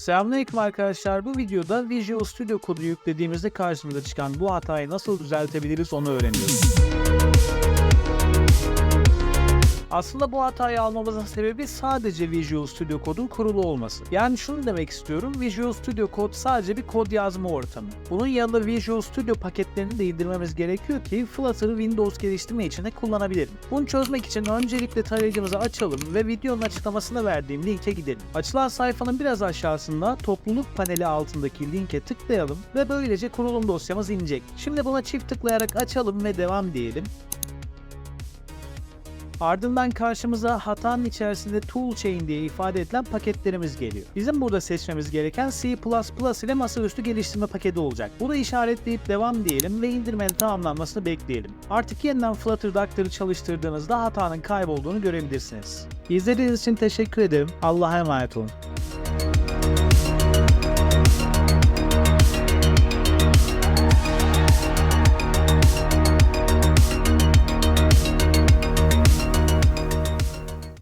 Selamünaleyküm arkadaşlar. Bu videoda Visual Studio kodu yüklediğimizde karşımıza çıkan bu hatayı nasıl düzeltebiliriz onu öğreniyoruz. Aslında bu hatayı almamızın sebebi sadece Visual Studio kodun kurulu olması. Yani şunu demek istiyorum, Visual Studio Code sadece bir kod yazma ortamı. Bunun yanında Visual Studio paketlerini de indirmemiz gerekiyor ki Flutter'ı Windows geliştirme için de kullanabilirim. Bunu çözmek için öncelikle tarayıcımızı açalım ve videonun açıklamasına verdiğim linke gidelim. Açılan sayfanın biraz aşağısında topluluk paneli altındaki linke tıklayalım ve böylece kurulum dosyamız inecek. Şimdi buna çift tıklayarak açalım ve devam diyelim. Ardından karşımıza hatanın içerisinde toolchain diye ifade edilen paketlerimiz geliyor. Bizim burada seçmemiz gereken C++ ile masaüstü geliştirme paketi olacak. Bunu işaretleyip devam diyelim ve indirmenin tamamlanmasını bekleyelim. Artık yeniden Flutter Doctor'ı çalıştırdığınızda hatanın kaybolduğunu görebilirsiniz. İzlediğiniz için teşekkür ederim. Allah'a emanet olun.